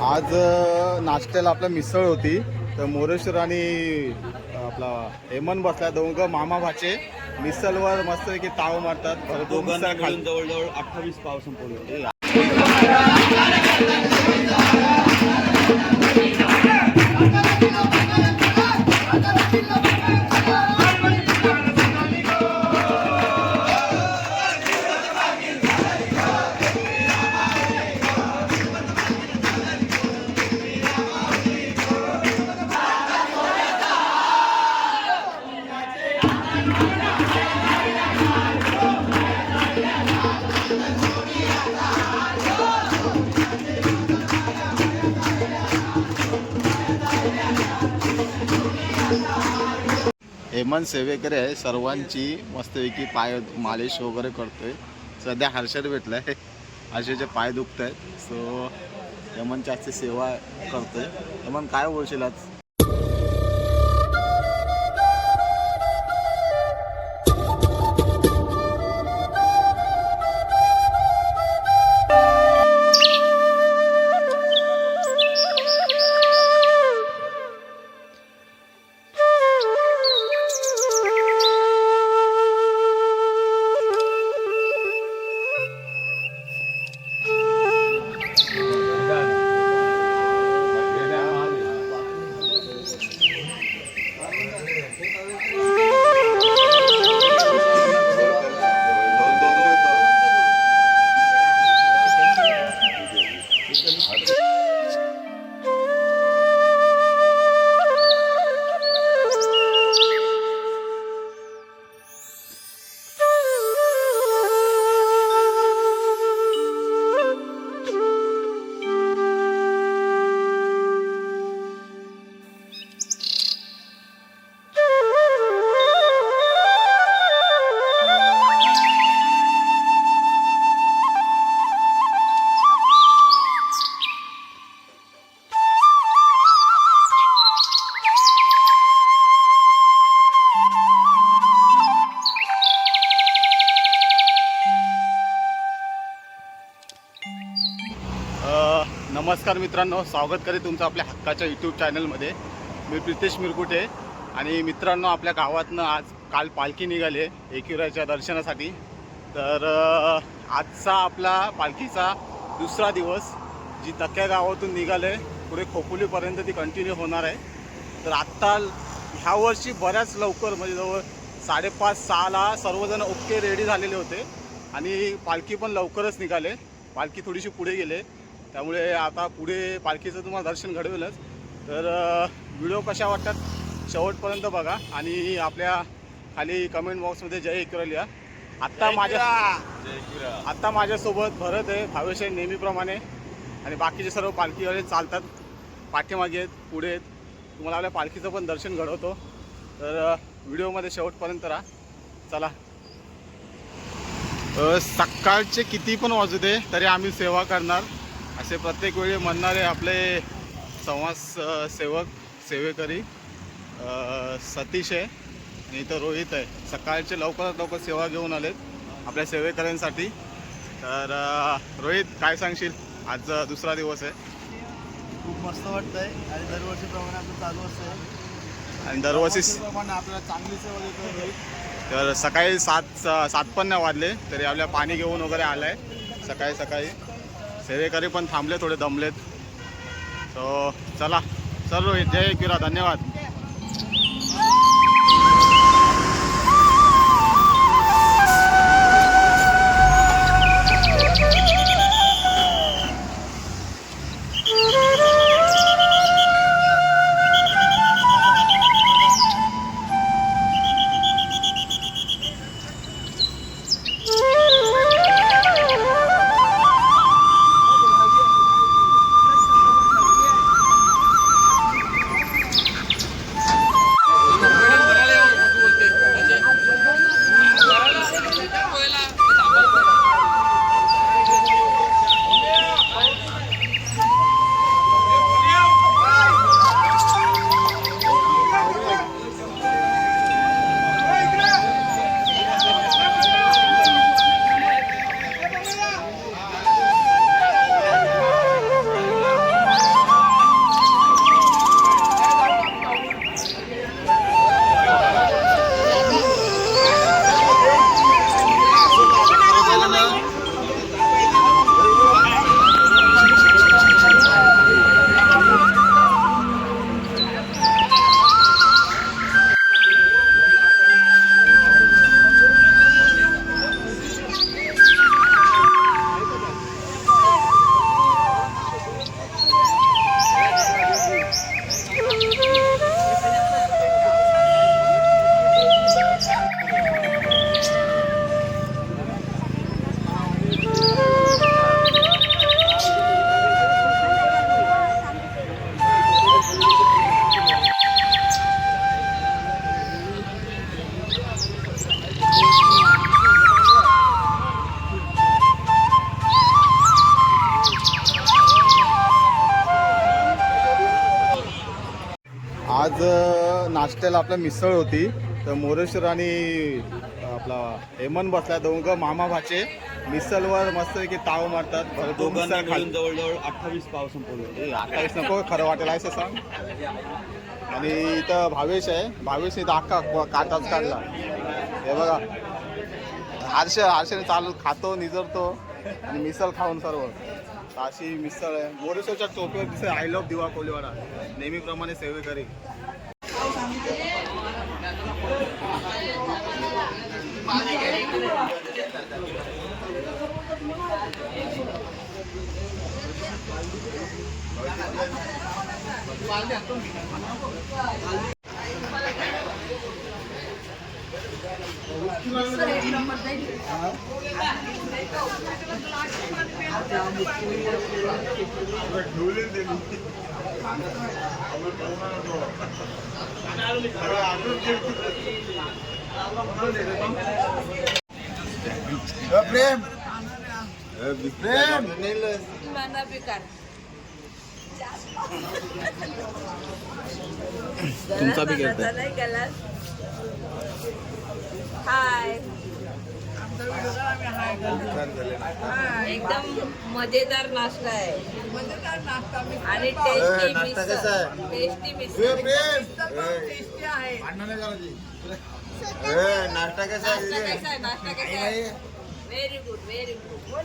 आज नाश्त्याला आपल्या मिसळ होती. तर मोरेश्वर आणि आपला हेमंत बसला दोघं मामा भाचे. मिसळवर मस्त की ताव मारतात. जवळजवळ अठ्ठावीस पाव संपवले हेमंत सेवेकर आहे सर्वांची मस्तपैकी पाय मालिश वगैरे करतोय. सध्या हर्षद भेटलाय. हर्षदचे पाय दुखत आहेत सो हेमंतची आजची सेवा करतोय. हेमंत काय बोलशील आज? नमस्कार मित्रांनो स्वागत करेन तुमचं आपल्या हक्काच्या यूट्यूब चॅनलमध्ये मी प्रितेश मिरकुटे आणि मित्रांनो आपल्या गावातनं आज काल पालखी निघाली आहे एकविराच्या दर्शनासाठी. तर आजचा आपला पालखीचा दुसरा दिवस जी तक्या गावातून निघाले पुढे खोपोलीपर्यंत ती कंटिन्यू होणार आहे. तर आत्ता ह्या वर्षी बऱ्याच लवकर म्हणजे जवळ साडेपाच सहाला सर्वजण ओके रेडी झालेले होते. आणि पालखी पण लवकरच निघाले पालखी थोडीशी पुढे गेले त्यामुळे आता पुढे पालखीचं तुम्हाला दर्शन घडवेलच. तर व्हिडिओ कशा वाटतात शेवटपर्यंत बघा आणि आपल्या खाली कमेंट बॉक्समध्ये जय एकरा लिहा आत्ता माझ्या आत्ता माझ्यासोबत भरत आहे भावेश आहे नेहमीप्रमाणे. आणि बाकीचे सर्व पालखीवाले चालतात पाठीमागे आहेत पुढे आहेत. तुम्हाला आपल्या पालखीचं पण दर्शन घडवतो. तर व्हिडिओमध्ये शेवटपर्यंत राहा. चला. सकाळचे किती पण वाजू दे तरी आम्ही सेवा करणार. असे प्रत्येक वेळी म्हणणारे आपले समाज सेवक सेवेकरी सतीश आहे आणि इथं रोहित आहे. सकाळचे लवकरात लवकर सेवा घेऊन आलेत आपल्या सेवेकऱ्यांसाठी. तर रोहित काय सांगशील? आज दुसरा दिवस आहे. खूप मस्त वाटतंय आणि दरवर्षीप्रमाणे आपलं चालू असतंय. आणि दरवर्षी प्रमाणे आपल्याला चांगली सेवा रोहित. तर सकाळी सात सात पण नाही वाजले तरी आपल्या पाणी घेऊन वगैरे आलाय. सकाळी सकाळी. सेवेकरी पण थांबले थोडे दमलेत. सो चला. चल रोहित जय किरा धन्यवाद. अ, नाश्त्याला आपल्या मिसळ होती. तर मोरेश्वर आणि आपला हेमंत बसला दोघं मामा भाचे. मिसळवर मस्त की ताव मारतात. दोघांनी खाल- जवळजवळ अठ्ठावीस पाव संपवले. अठ्ठावीस नको खरं वाटेल असं सांग आणि इथं भावेश आहे. भावेश इथं अख्खा काटाच काढला. हे बघा. हर्ष हर्षने चालू खातो निजरतो. आणि मिसळ खाऊन सर्व. अशी मिसळ आहे. मोरेश्वरच्या टोपीवर दिसत आय लव्ह दिवा कोलीवाडा. नेहमीप्रमाणे सेवेकरी ঢুলে দেবো प्रेम. प्रेम. Mana bicar. तुमचा बी घेतोय. नाही गेलास. हाय. एकदम मजेदार नाश्ता आहे. मजेदार नाश्ता आणि टेस्टी ए, नाश्ता कसा आहे? टेस्टी मिसळ. टेस्टी आहे. नाश्ता कसा नाश्ता आहे कसा आहे नाश्ता कसा आहे? व्हेरी गुड गुड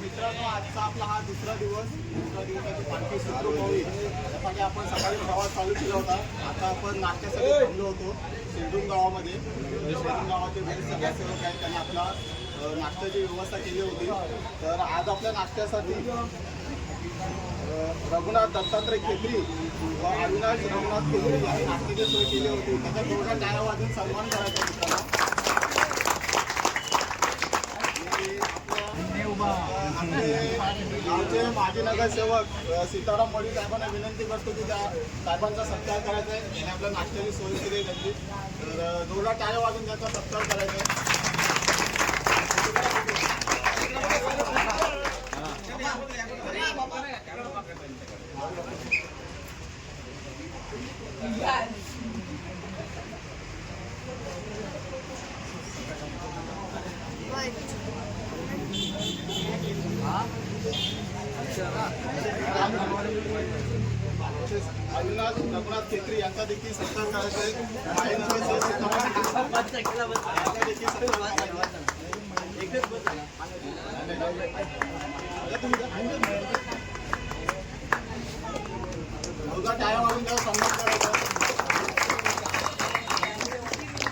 मित्रांनो आजचा आपला हा दुसरा दिवस. दुसरा दिवसाची पालखी सुरू होईल त्यासाठी आपण सकाळी प्रवास चालू केला होता. आता आपण नाट्यासाठी थांबलो होतो शेडून गावामध्ये. गावाचे बरेच सगळ्यासेवक आहेत त्यांनी आपला नाश्त्याची व्यवस्था केली होती. तर आज आपल्या नाश्त्यासाठी रघुनाथ दत्तात्रय खेत्री व अविनाश रघुनाथ खेत्री यांनी नाश्त्याची सोय केली होती. त्याचा थोडा टाळ्या वाजून सन्मान करायचा मित्रांना आमचे माजी नगरसेवक सीताराम मोडी साहेबांना विनंती करतो की त्या साहेबांचा सत्कार करायचा आहे आणि आपल्या नाश्त्याची सोय केली त्यांची. तर अ, टाळ्या वाजून त्यांचा सत्कार करायचा आहे अविनाश रघुनाथ खेत्री यांचा देखील सत्कार करायचा टाळ्या सन्मान करायचा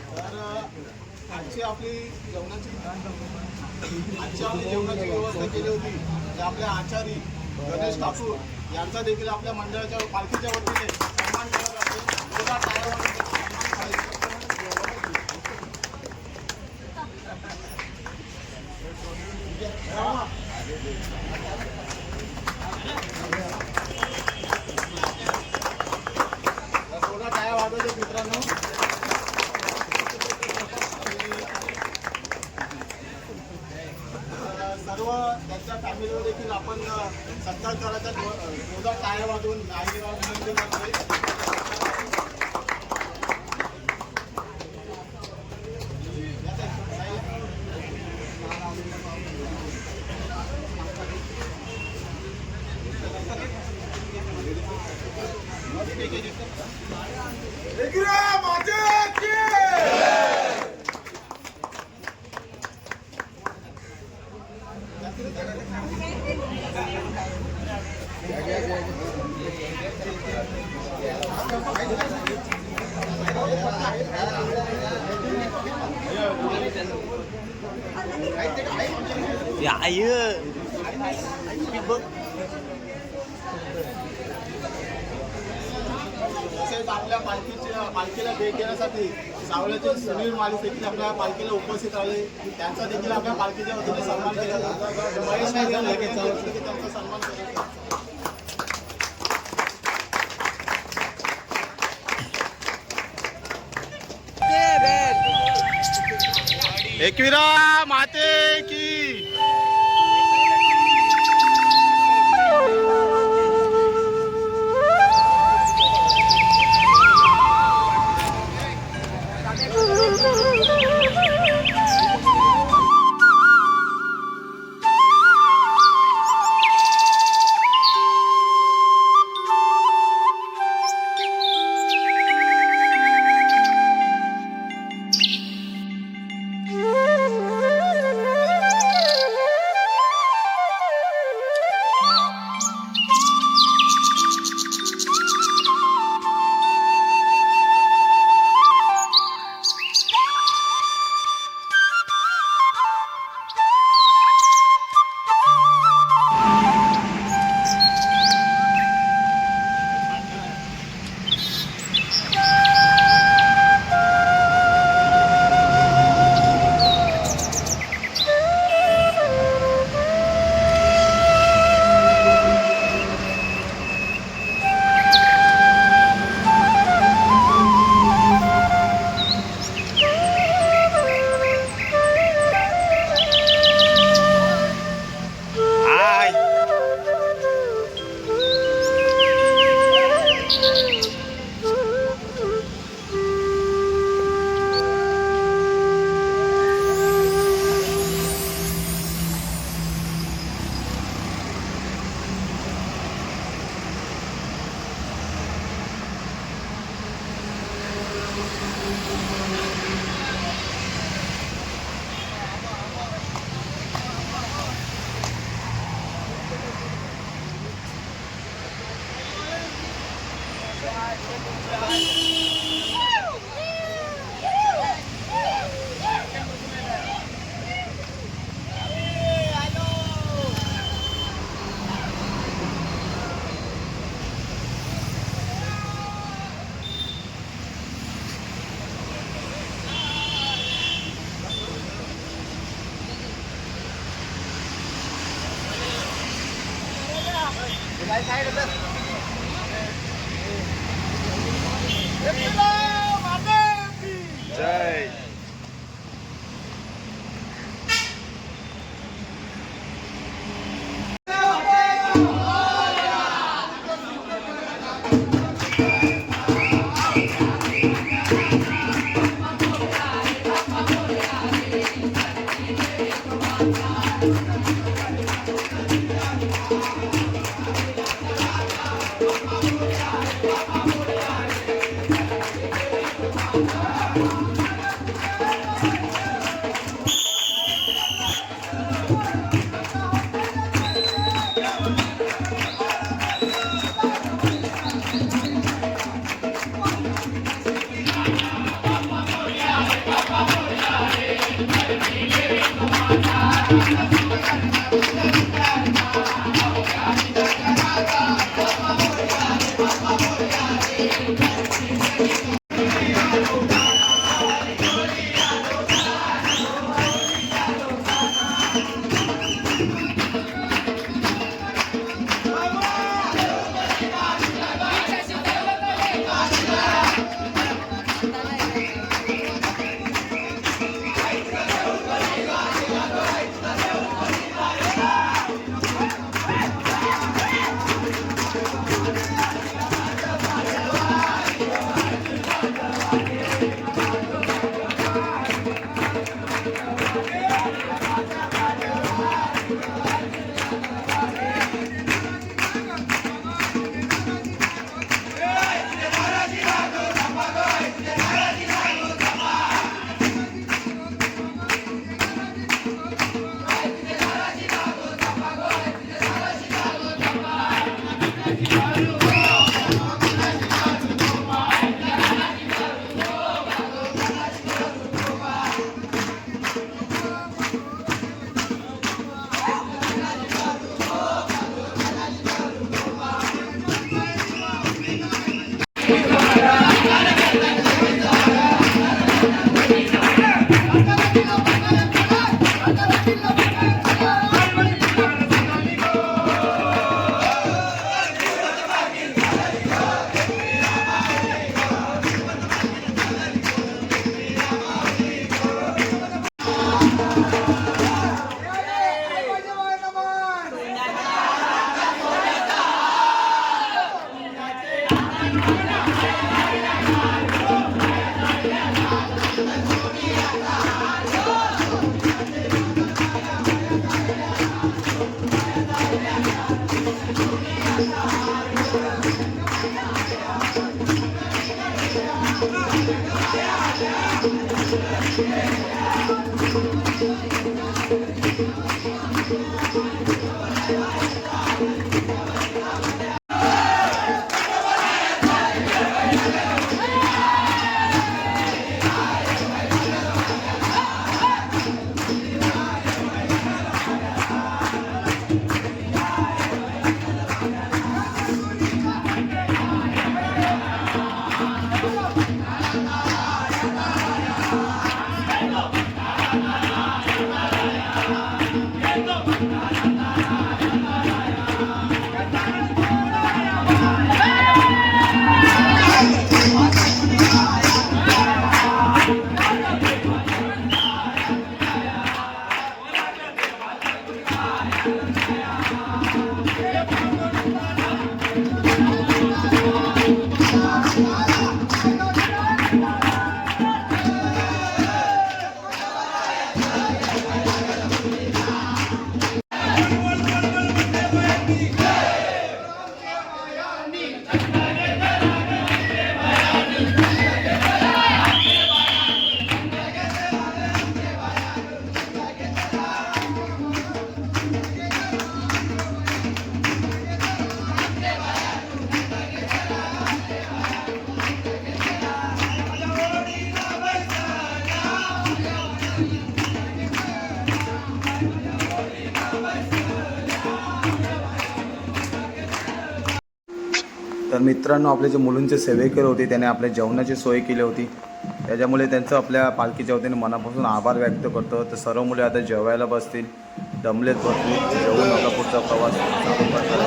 तर आजची आपली जेवणाची आजची आपली जेवणाची व्यवस्था केली होती. आपल्या आचारी गणेश ठाकूर यांचा देखील आपल्या मंडळाच्या पालखीच्या वतीने सन्मान केला जातो दोघा टाळ्या वाजून त्याचा सन्मान करायचा. तर दोघा टाळ्या वाजवते मित्रांनो सर्व त्यांच्या फॅमिलीवर देखील आपण अ, सत्कार करायचा मोजा टाळ्या वाजवून नागरिकांना विनंती करतोय तसेच आपल्या पालखीच्या पालखीला भेट देण्यासाठी सावळ्याचे सुनील मालिक देखील आपल्या पालखीला उपस्थित राहिले. त्यांचा देखील आपल्या पालखीच्या वतीने सन्मान केला जातो. महेश त्यांचा सन्मान करायचा एकविरा माते की मित्रांनो आपले जे मुलींचे सेवेकर होते त्याने आपल्या जेवणाची सोय केली होती. त्याच्यामुळे त्यांचं आपल्या पालखीच्या वतीने मनापासून आभार व्यक्त करतो. तर सर्व मुले आता जेवायला बसतील. दमलेत बसतील. जेवून नका पुढचा प्रवास चालू करतात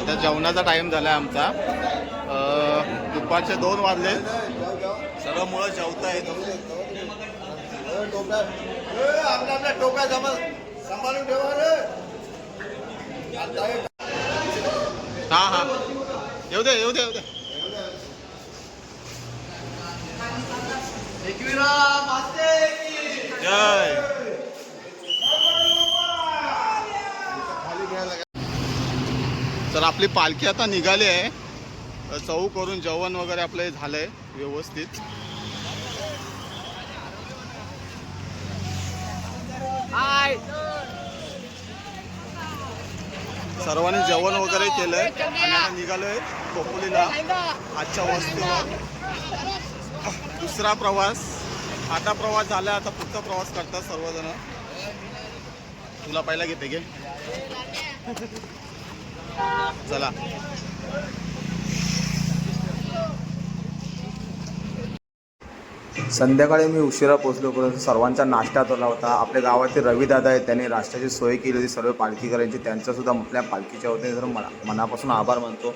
आता जेवणाचा टाइम झाला आमचा. अं, दुपारचे दोन वाजले. सर्व मुलं जेवतायत. आपल्या आपल्या टोप्या जमा सांभाळून ठेवा रे. हा हा. येऊ दे येऊ दे येऊ दे. जय. तर आपली पालखी आता निघाली आहे. चऊ करून जेवण वगैरे आपलं झालंय व्यवस्थित. सर्वांनी जेवण वगैरे केलंय. आणि आता निघालोय खोपोलीला. आजच्या वस्तीवर दुसरा प्रवास. आता प्रवास झाला आता पुढचा प्रवास करतात सर्वजण. तुला पहिला घेते गे चला. संध्याकाळी मी उशिरा पोहोचलो परंतु सर्वांचा नाश्ता झाला होता. आपल्या गावातील रवीदादा आहेत. त्यांनी नाश्त्याची सोय केली होती. सर्व पालखीकरांची. त्यांचासुद्धा आपल्या पालखीच्या वतीने तर मना मनापासून आभार मानतो.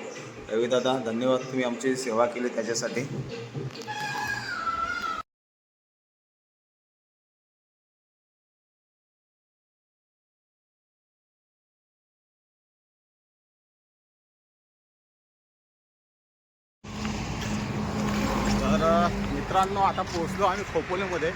रविदादा धन्यवाद. तुम्ही आमची सेवा केली त्याच्यासाठी. आता पोचलो आम्ही खोपोलीमध्ये.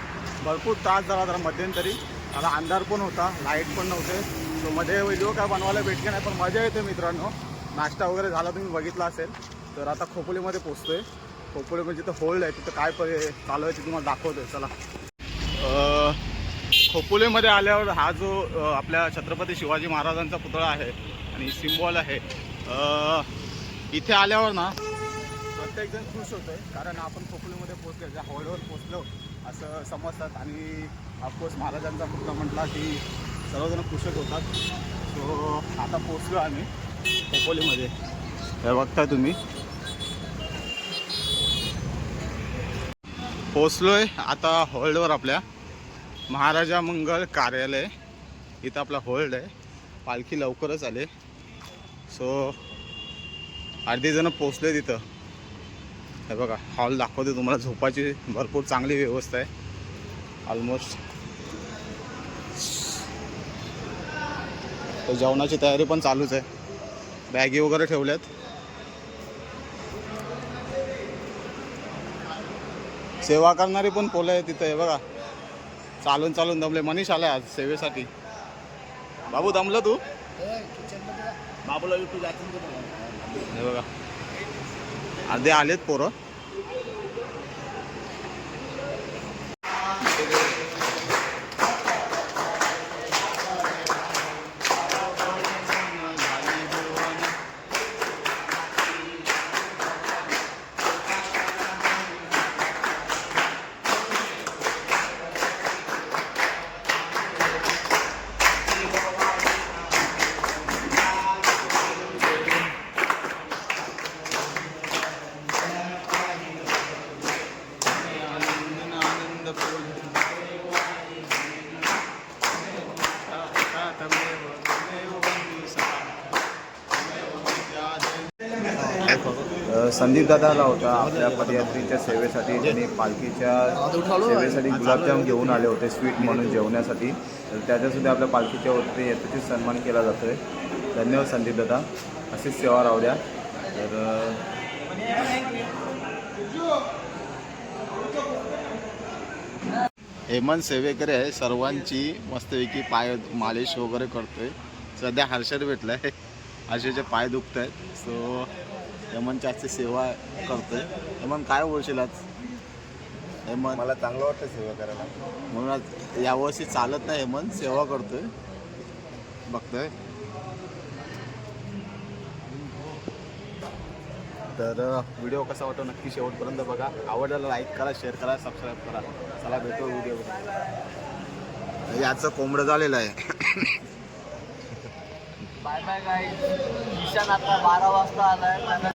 भरपूर त्रास झाला जरा मध्यंतरी. आता अंधार पण होता लाइट पण नव्हते. तो मध्ये व्हिडिओ काय बनवायला भेटले नाही पण मजा येते मित्रांनो. नाश्ता वगैरे झाला तुम्ही बघितला असेल. तर आता खोपोलीमध्ये पोहोचतोय. खोपोलीमध्ये जिथं होल्ड आहे तिथं काय परि चालू आहे ते तुम्हाला दाखवतोय. चला. खोपोलीमध्ये आल्यावर हा जो आपल्या छत्रपती शिवाजी महाराजांचा पुतळा आहे आणि सिम्बॉल आहे इथे आल्यावर ना प्रत्येकजण खुश होतो आहे कारण आपण खोपोलीमध्ये पोचलो ज्या हॉलवर पोचलो असं समजतात. आणि ऑफकोर्स महाराजांचा मुद्दा म्हटला की सर्वजण खुशच होतात. सो आता पोचलो आम्ही खोपोलीमध्ये. हे बघता तुम्ही. पोचलो आहे आता होल्डवर आपल्या महाराजा मंगल कार्यालय. इथं आपला होल्ड आहे. पालखी लवकरच आले. सो अर्धे जण पोचले तिथं हे बघा हॉल दाखवते तुम्हाला. झोपाची भरपूर चांगली व्यवस्था आहे. ऑलमोस्ट तर जेवणाची तयारी पण चालूच आहे. बॅगी वगैरे ठेवल्यात. सेवा करणारी पण पोलं आहे तिथं हे बघा. चालून चालून दमले. मनीष आलाय आज सेवेसाठी. बाबू दमलं तू? बाबूला बघा. अर्धे आलेत पोरं. अ, संदीप होता आपल्या पदयात्रीच्या सेवेसाठी. त्यांनी पालखीच्या सेवेसाठी गुलाबजाम घेऊन आले होते स्वीट म्हणून जेवण्यासाठी. तर त्याच्यासुद्धा आपल्या पालखीच्या वरती याच्याशी सन्मान केला जातो आहे धन्यवाद संदीप दादा. अशीच सेवा राहू द्या. तर हेमंत सेवेकर आहे सर्वांची मस्तपैकी पाय मालिश वगैरे करतोय. सध्या हर्षद भेटलाय. हर्षदचे पाय दुखत आहेत सो हेमंतची आजची सेवा करतोय. हेमंत काय बोलशील आज? हेमंत मला चांगलं वाटतं सेवा करायला. म्हणून आज यावर्षी चालत नाही हेमंत सेवा करतोय. बघतोय. तर व्हिडिओ कसा वाटतो नक्की शेवटपर्यंत बघा. आवडल्याला लाईक करा शेअर करा सबस्क्राईब करा. चला भेटू व्हिडिओ याचं कोंबडं झालेलं आहे. बाय बाय गाईज ईशान आता बारा वाजता आलाय.